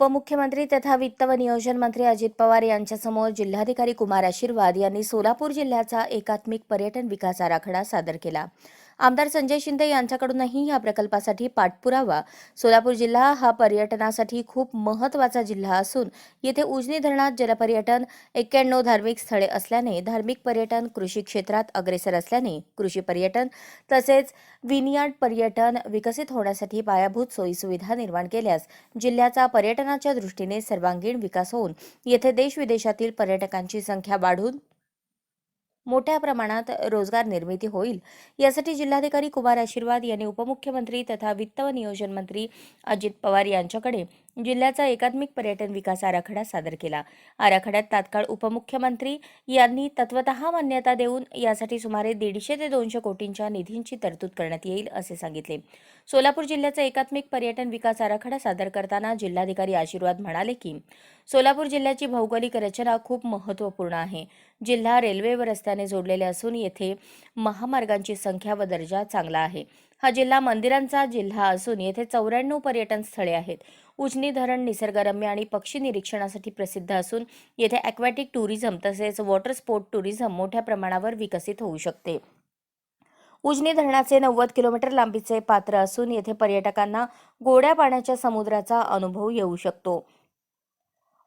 उपमुख्यमंत्री तथा वित्त व नियोजन मंत्री अजित पवार यांच्यासमोर जिल्हाधिकारी कुमार आशीर्वाद यांनी सोलापूर जिल्ह्याचा एकात्मिक पर्यटन विकास आराखडा सादर केला. आमदार संजय शिंदे यांच्याकडूनही या प्रकल्पासाठी पाठपुरावा. सोलापूर जिल्हा हा पर्यटनासाठी खूप महत्त्वाचा जिल्हा असून येथे उजनी धरणात जलपर्यटन एक्क्याण्णव धार्मिक स्थळे असल्याने धार्मिक पर्यटन कृषी क्षेत्रात अग्रेसर असल्याने कृषी पर्यटन तसेच विनियार्ड पर्यटन विकसित होण्यासाठी पायाभूत सोयीसुविधा निर्माण केल्यास जिल्ह्याचा पर्यटनाच्या दृष्टीने सर्वांगीण विकास होऊन येथे देशविदेशातील पर्यटकांची संख्या वाढून मोठ्या प्रमाणात रोजगार निर्मिती होईल. यासाठी जिल्हाधिकारी कुमार आशीर्वाद यांनी उपमुख्यमंत्री तथा वित्त व नियोजन मंत्री अजित पवार यांच्याकडे जिल्ह्याचा एकात्मिक पर्यटन विकास आराखडा सादर केला. आराखड्यात तात्काळ उपमुख्यमंत्री यांनी तत्वतः मान्यता देऊन यासाठी सुमारे दीडशे ते दोनशे कोटींच्या निधींची तरतूद करण्यात येईल असे सांगितले. सोलापूर जिल्ह्याचा एकात्मिक पर्यटन विकास आराखडा सादर करताना जिल्हाधिकारी आशीर्वाद म्हणाले की सोलापूर जिल्ह्याची भौगोलिक रचना खूप महत्त्वपूर्ण आहे. जिल्हा रेल्वे व रस्त्याने जोडलेले असून येथे महामार्गांची संख्या व दर्जा चांगला आहे. हा जिल्हा मंदिरांचा जिल्हा असून येथे चौऱ्याण्णव पर्यटन स्थळे आहेत. उजनी धरण निसर्गरम्य आणि पक्षी निरीक्षणासाठी प्रसिद्ध असून येथे ॲक्वॅटिक टुरिझम तसेच वॉटर स्पोर्ट टुरिझम मोठ्या प्रमाणावर विकसित होऊ शकते. उजनी धरणाचे नव्वद किलोमीटर लांबीचे पात्र असून येथे पर्यटकांना गोड्या पाण्याच्या समुद्राचा अनुभव येऊ शकतो.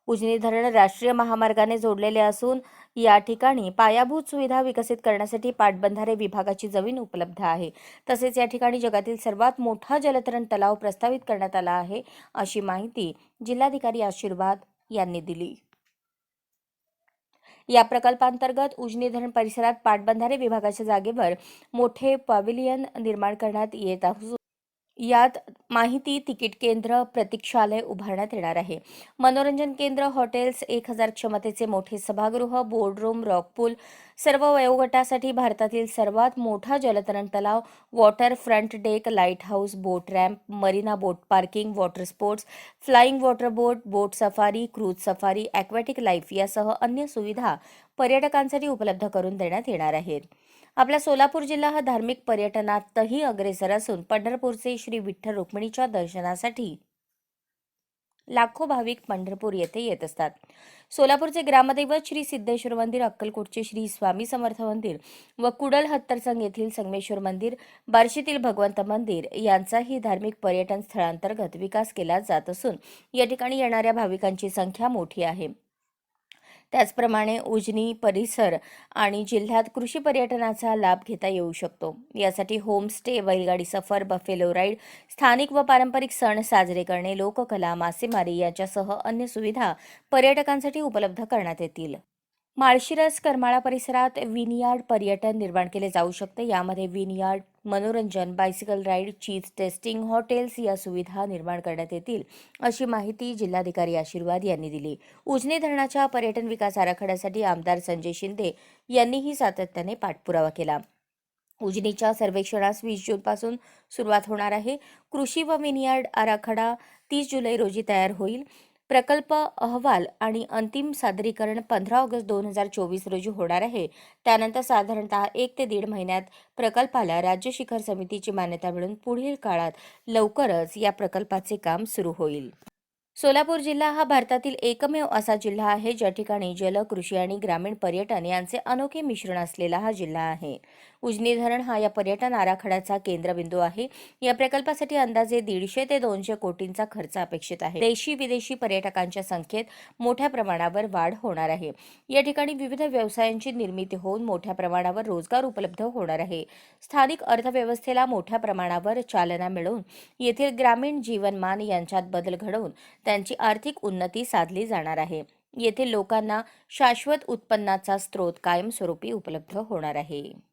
उजनी धरण राष्ट्रीय महामार्गाने जोडलेले असून या ठिकाणी पायाभूत सुविधा विकसित करण्यासाठी पाटबंधारे विभागाची जमीन उपलब्ध आहे. तसेच या ठिकाणी जगातील सर्वात मोठा जलतरण तलाव प्रस्तावित करण्यात आला आहे अशी माहिती जिल्हाधिकारी आशीर्वाद यांनी दिली. या प्रकल्पांतर्गत उजनी धरण परिसरात पाटबंधारे विभागाच्या जागेवर मोठे पॅव्हिलियन निर्माण करण्यात येत असून यात माहिती तिकीट केंद्र प्रतीक्षालय उभारण्यात येणार आहे. मनोरंजन केंद्र हॉटेल्स एक हजार क्षमतेचे मोठे सभागृह बोर्डरूम रॉकपूल सर्व वयोगटासाठी भारतातील सर्वात मोठा जलतरण तलाव waterfront deck lighthouse boat ramp marina boat parking water sports flying water boat boat safari cruise safari aquatic life यासह अन्य सुविधा पर्यटकांसाठी उपलब्ध करून देण्यात येणार आहेत. आपला सोलापूर जिल्हा हा धार्मिक पर्यटनातही अग्रेसर असून पंढरपूरचे श्री विठ्ठल रुक्मिणीच्या दर्शनासाठी लाखो भाविक पंढरपूर येथे येत असतात. सोलापूरचे ग्रामदैवत श्री सिद्धेश्वर मंदिर अक्कलकोटचे श्री स्वामी समर्थ मंदिर व कुडल हत्तरसंग येथील संगमेश्वर मंदिर बार्शीतील भगवंत मंदिर यांचाही धार्मिक पर्यटन स्थळांतर्गत विकास केला जात असून या ठिकाणी येणाऱ्या भाविकांची संख्या मोठी आहे. त्याचप्रमाणे उजनी परिसर आणि जिल्ह्यात कृषी पर्यटनाचा लाभ घेता येऊ शकतो. यासाठी होमस्टे बैलगाडी सफर बफेलो राईड स्थानिक व पारंपरिक सण साजरे करणे लोककला मासेमारी याच्यासह अन्य सुविधा पर्यटकांसाठी उपलब्ध करण्यात येतील. माळशिरस करमाळा परिसरात विनियार्ड पर्यटन निर्माण केले जाऊ शकते. यामध्ये विनियार्ड मनोरंजन bicycle ride cheese tasting hotels या सुविधा निर्माण करण्यात येतील अशी माहिती जिल्हाधिकारी आशीर्वाद यांनी दिली. उजनी धरणाच्या पर्यटन विकास आराखड्यासाठी आमदार संजय शिंदे यांनीही सातत्याने पाठपुरावा केला. उजनीच्या सर्वेक्षणास वीस जूनपासून सुरुवात होणार आहे. कृषी व विनियार्ड आराखडा तीस जुलै रोजी तयार होईल. प्रकल्प अहवाल आणि अंतिम सादरीकरण पंधरा ऑगस्ट दोन हजार चोवीस रोजी होणार आहे. त्यानंतर साधारणतः एक ते दीड महिन्यात प्रकल्पाला राज्य शिखर समितीची मान्यता मिळून पुढील काळात लवकरच या प्रकल्पाचे काम सुरू होईल. सोलापूर जिल्हा हा भारतातील एकमेव असा जिल्हा आहे ज्या ठिकाणी जल कृषी आणि ग्रामीण पर्यटन यांचे अनोखे मिश्रण असलेला हा जिल्हा आहे. उजनी धरण हा या पर्यटन आराखड्याचा केंद्रबिंदू आहे. या प्रकल्पासाठी अंदाजे दीडशे ते दोनशे कोटींचा खर्च अपेक्षित आहे. देशी विदेशी पर्यटकांच्या संख्येत मोठ्या प्रमाणावर वाढ होणार आहे. या ठिकाणी विविध व्यवसायांची निर्मिती होऊन मोठ्या प्रमाणावर रोजगार उपलब्ध होणार आहे. स्थानिक अर्थव्यवस्थेला मोठ्या प्रमाणावर चालना मिळवून येथील ग्रामीण जीवनमान यांच्यात बदल घडवून त्यांची आर्थिक उन्नती साधली जाणार आहे. येथील लोकांना शाश्वत उत्पन्नाचा स्रोत कायमस्वरूपी उपलब्ध होणार आहे.